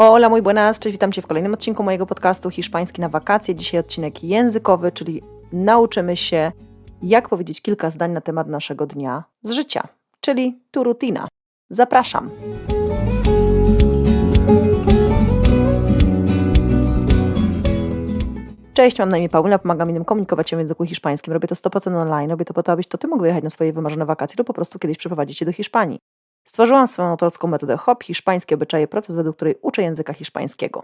Hola, muy buenas, cześć, witam Cię w kolejnym odcinku mojego podcastu Hiszpański na wakacje. Dzisiaj odcinek językowy, czyli nauczymy się, jak powiedzieć kilka zdań na temat naszego dnia z życia, czyli tu rutina. Zapraszam. Cześć, mam na imię Paulina, pomagam innym komunikować się w języku hiszpańskim. Robię to 100% online, robię to po to, abyś to Ty mógł wyjechać na swoje wymarzone wakacje lub po prostu kiedyś przeprowadzić się do Hiszpanii. Stworzyłam swoją autorską metodę HOP, hiszpańskie obyczaje, proces, według której uczę języka hiszpańskiego.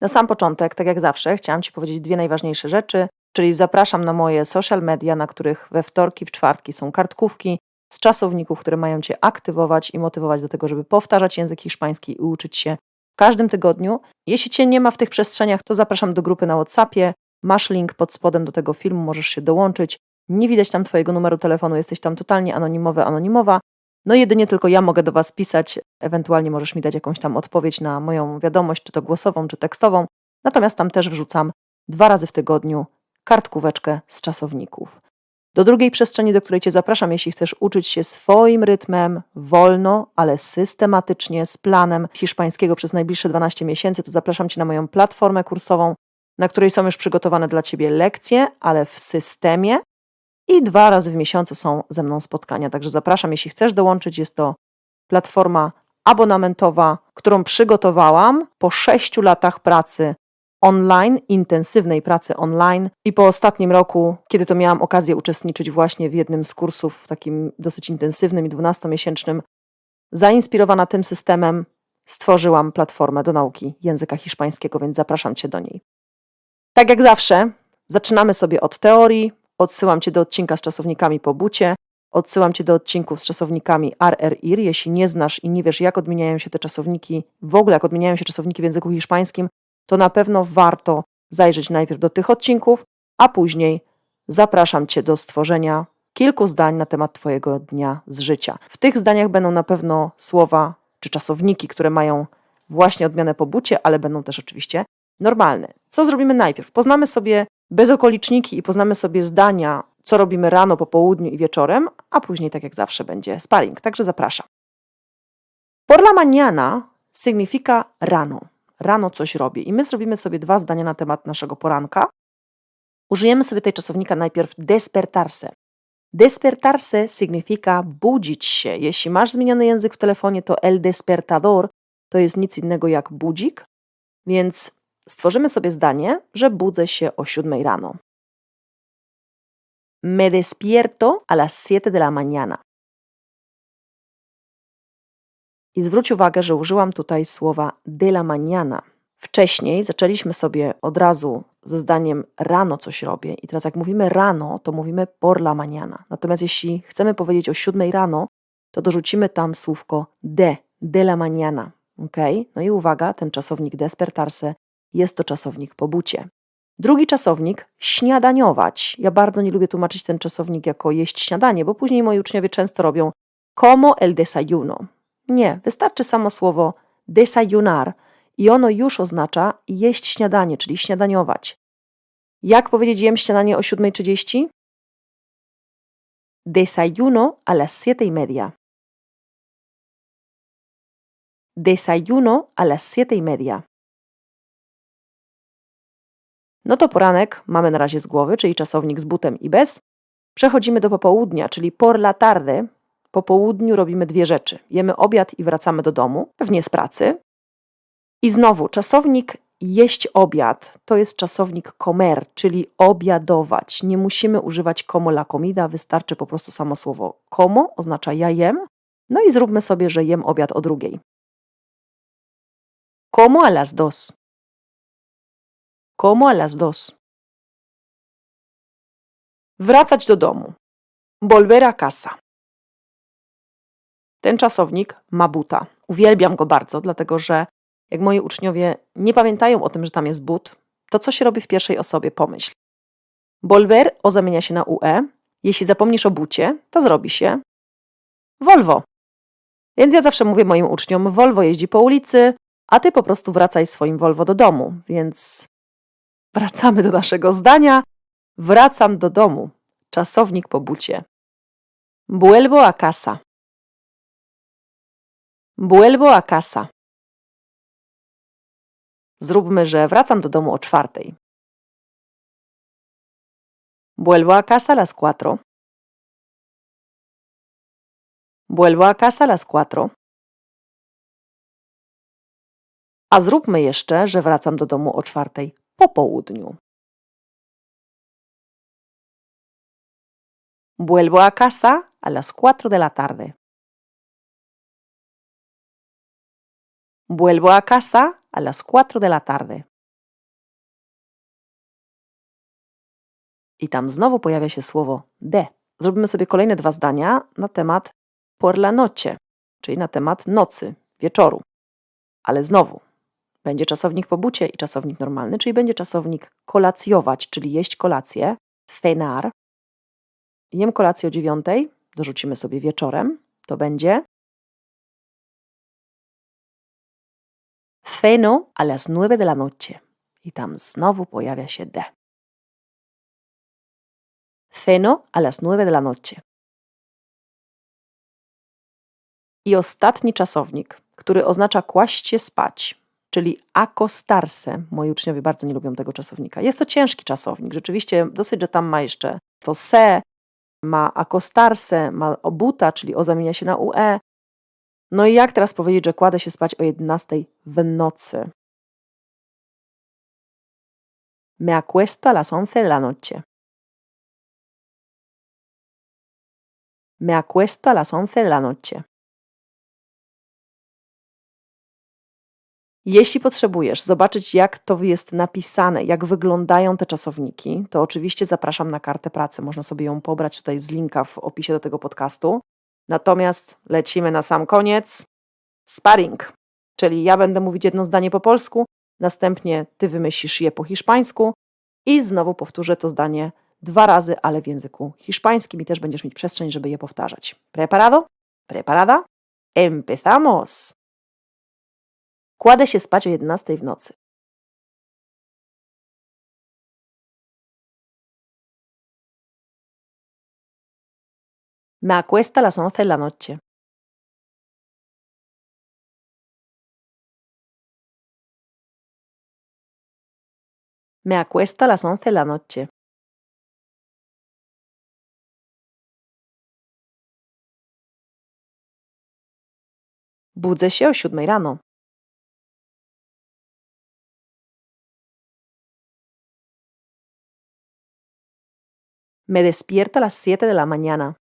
Na sam początek, tak jak zawsze, chciałam Ci powiedzieć dwie najważniejsze rzeczy, czyli zapraszam na moje social media, na których we wtorki, w czwartki są kartkówki z czasowników, które mają Cię aktywować i motywować do tego, żeby powtarzać język hiszpański i uczyć się w każdym tygodniu. Jeśli Cię nie ma w tych przestrzeniach, to zapraszam do grupy na WhatsAppie. Masz link pod spodem do tego filmu, możesz się dołączyć. Nie widać tam Twojego numeru telefonu, jesteś tam totalnie anonimowy, anonimowa. No jedynie tylko ja mogę do Was pisać, ewentualnie możesz mi dać jakąś tam odpowiedź na moją wiadomość, czy to głosową, czy tekstową. Natomiast tam też wrzucam dwa razy w tygodniu kartkóweczkę z czasowników. Do drugiej przestrzeni, do której Cię zapraszam, jeśli chcesz uczyć się swoim rytmem, wolno, ale systematycznie, z planem hiszpańskiego przez najbliższe 12 miesięcy, to zapraszam Cię na moją platformę kursową, na której są już przygotowane dla Ciebie lekcje, ale w systemie, i dwa razy w miesiącu są ze mną spotkania. Także zapraszam, jeśli chcesz dołączyć. Jest to platforma abonamentowa, którą przygotowałam po sześciu latach pracy online, intensywnej pracy online i po ostatnim roku, kiedy to miałam okazję uczestniczyć właśnie w jednym z kursów takim dosyć intensywnym i dwunastomiesięcznym, zainspirowana tym systemem, stworzyłam platformę do nauki języka hiszpańskiego, więc zapraszam Cię do niej. Tak jak zawsze, zaczynamy sobie od teorii, Odsyłam Cię do odcinka z czasownikami po bucie. Odsyłam Cię do odcinków z czasownikami RRIR. Jeśli nie znasz i nie wiesz, jak odmieniają się te czasowniki, w ogóle jak odmieniają się czasowniki w języku hiszpańskim, to na pewno warto zajrzeć najpierw do tych odcinków, a później zapraszam Cię do stworzenia kilku zdań na temat Twojego dnia z życia. W tych zdaniach będą na pewno słowa czy czasowniki, które mają właśnie odmianę po bucie, ale będą też oczywiście normalne. Co zrobimy najpierw? Poznamy sobie bezokoliczniki i poznamy sobie zdania, co robimy rano, po południu i wieczorem, a później, tak jak zawsze, będzie sparring. Także zapraszam. Por la mañana significa rano. Rano coś robię. I my zrobimy sobie dwa zdania na temat naszego poranka. Użyjemy sobie tej czasownika najpierw despertarse. Despertarse significa budzić się. Jeśli masz zmieniony język w telefonie, to el despertador to jest nic innego jak budzik, więc Stworzymy sobie zdanie, że budzę się o 7 rano. Me despierto a las 7 de la mañana. I zwróć uwagę, że użyłam tutaj słowa de la mañana. Wcześniej zaczęliśmy sobie od razu ze zdaniem rano coś robię i teraz jak mówimy rano, to mówimy por la mañana. Natomiast jeśli chcemy powiedzieć o 7 rano, to dorzucimy tam słówko de, de la mañana. ok? No i uwaga, ten czasownik despertarse jest to czasownik po bucie. Drugi czasownik śniadaniować. Ja bardzo nie lubię tłumaczyć ten czasownik jako jeść śniadanie, bo później moi uczniowie często robią como el desayuno. Nie, wystarczy samo słowo desayunar i ono już oznacza jeść śniadanie, czyli śniadaniować. Jak powiedzieć jem śniadanie o 7.30? Desayuno a las siete y media. Desayuno a las siete y media. No to poranek mamy na razie z głowy, czyli czasownik z butem i bez. Przechodzimy do popołudnia, czyli por la tarde. Po południu robimy dwie rzeczy. Jemy obiad i wracamy do domu, pewnie z pracy. I znowu czasownik jeść obiad to jest czasownik comer, czyli obiadować. Nie musimy używać como la comida, wystarczy po prostu samo słowo como, oznacza ja jem. No i zróbmy sobie, że jem obiad o drugiej. Como a las dos. Como a las dos. Wracać do domu. Volver a casa. Ten czasownik ma buta. Uwielbiam go bardzo, dlatego że jak moi uczniowie nie pamiętają o tym, że tam jest but, to co się robi w pierwszej osobie? Pomyśl. Volver o zamienia się na UE. Jeśli zapomnisz o bucie, to zrobi się Volvo. Więc ja zawsze mówię moim uczniom, Volvo jeździ po ulicy, a ty po prostu wracaj swoim Volvo do domu. Więc Wracamy do naszego zdania. Wracam do domu. Czasownik po bucie. Vuelvo a casa. Vuelvo a casa. Zróbmy, że wracam do domu o czwartej. Vuelvo a casa las cuatro. Vuelvo a casa las cuatro. A zróbmy jeszcze, że wracam do domu o czwartej po południu. Vuelvo a casa a las cuatro de la tarde. Vuelvo a casa a las cuatro de la tarde. I tam znowu pojawia się słowo de. Zrobimy sobie kolejne dwa zdania na temat por la noche, czyli na temat nocy, wieczoru. Ale znowu będzie czasownik po bucie i czasownik normalny, czyli będzie czasownik kolacjować, czyli jeść kolację, cenar. Jem kolację o dziewiątej, dorzucimy sobie wieczorem, to będzie ceno a las nueve de la noche. I tam znowu pojawia się de. Ceno a las nueve de la noche. I ostatni czasownik, który oznacza kłaść się spać, czyli acostarse. Moi uczniowie bardzo nie lubią tego czasownika. Jest to ciężki czasownik. Rzeczywiście dosyć, że tam ma jeszcze to se, ma acostarse, ma obuta, czyli o zamienia się na ue. No i jak teraz powiedzieć, że kładę się spać o 11 w nocy? Me acuesto a las once de la noche. Me acuesto a las once de la noche. Jeśli potrzebujesz zobaczyć, jak to jest napisane, jak wyglądają te czasowniki, to oczywiście zapraszam na kartę pracy. Można sobie ją pobrać tutaj z linka w opisie do tego podcastu. Natomiast lecimy na sam koniec. Sparring, czyli ja będę mówić jedno zdanie po polsku, następnie ty wymyślisz je po hiszpańsku i znowu powtórzę to zdanie dwa razy, ale w języku hiszpańskim i też będziesz mieć przestrzeń, żeby je powtarzać. Preparado? Preparada? Empezamos! Kładę się spać o 11 w nocy. Me acuesto a las 11 de la noche. Me acuesto a las 11 de la noche. Budzę się o 7 rano. Me despierto a las 7 de la mañana.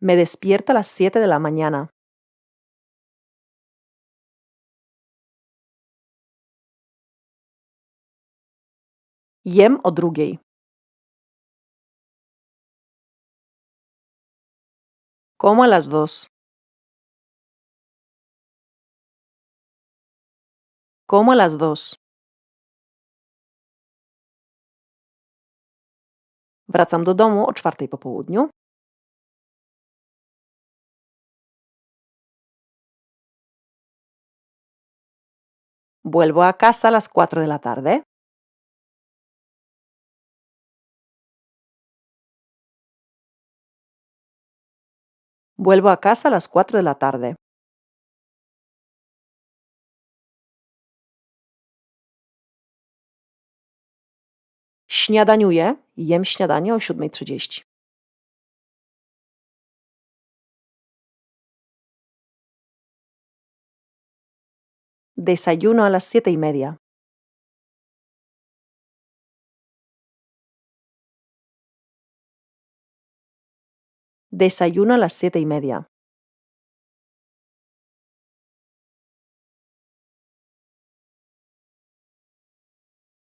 Me despierto a las 7 de la mañana. Jem o drugiej. Como a las dos. Como a las dos. Wracam do domu o czwartej po południu. Vuelvo a casa a las 4 de la tarde. Vuelvo a casa a las 4 de la tarde. Śniadaniuję, jem śniadanie o 7.30. Desayuno a las siete y media. Desayuno a las siete y media.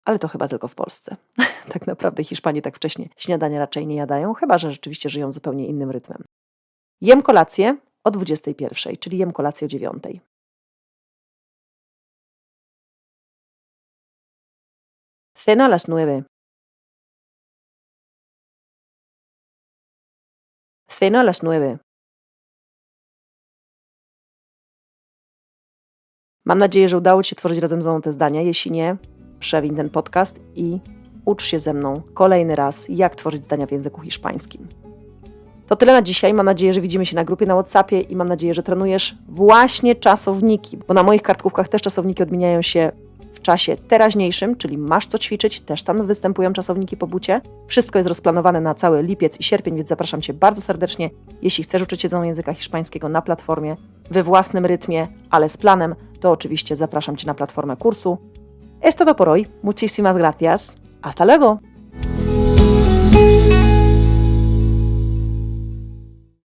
Ale to chyba tylko w Polsce. tak naprawdę Hiszpanii tak wcześnie śniadania raczej nie jadają, chyba że rzeczywiście żyją zupełnie innym rytmem. Jem kolację o 21, czyli jem kolację o 9. Ceno a las 9. Ceno a las 9. Mam nadzieję, że udało Ci się tworzyć razem ze mną te zdania. Jeśli nie, przewin ten podcast i ucz się ze mną kolejny raz, jak tworzyć zdania w języku hiszpańskim. To tyle na dzisiaj. Mam nadzieję, że widzimy się na grupie na WhatsAppie i mam nadzieję, że trenujesz właśnie czasowniki, bo na moich kartkówkach też czasowniki odmieniają się w czasie teraźniejszym, czyli masz co ćwiczyć, też tam występują czasowniki po bucie. Wszystko jest rozplanowane na cały lipiec i sierpień, więc zapraszam Cię bardzo serdecznie. Jeśli chcesz uczyć się języka hiszpańskiego na platformie, we własnym rytmie, ale z planem, to oczywiście zapraszam Cię na platformę kursu. Es todo por hoy. Muchísimas gracias. Hasta luego.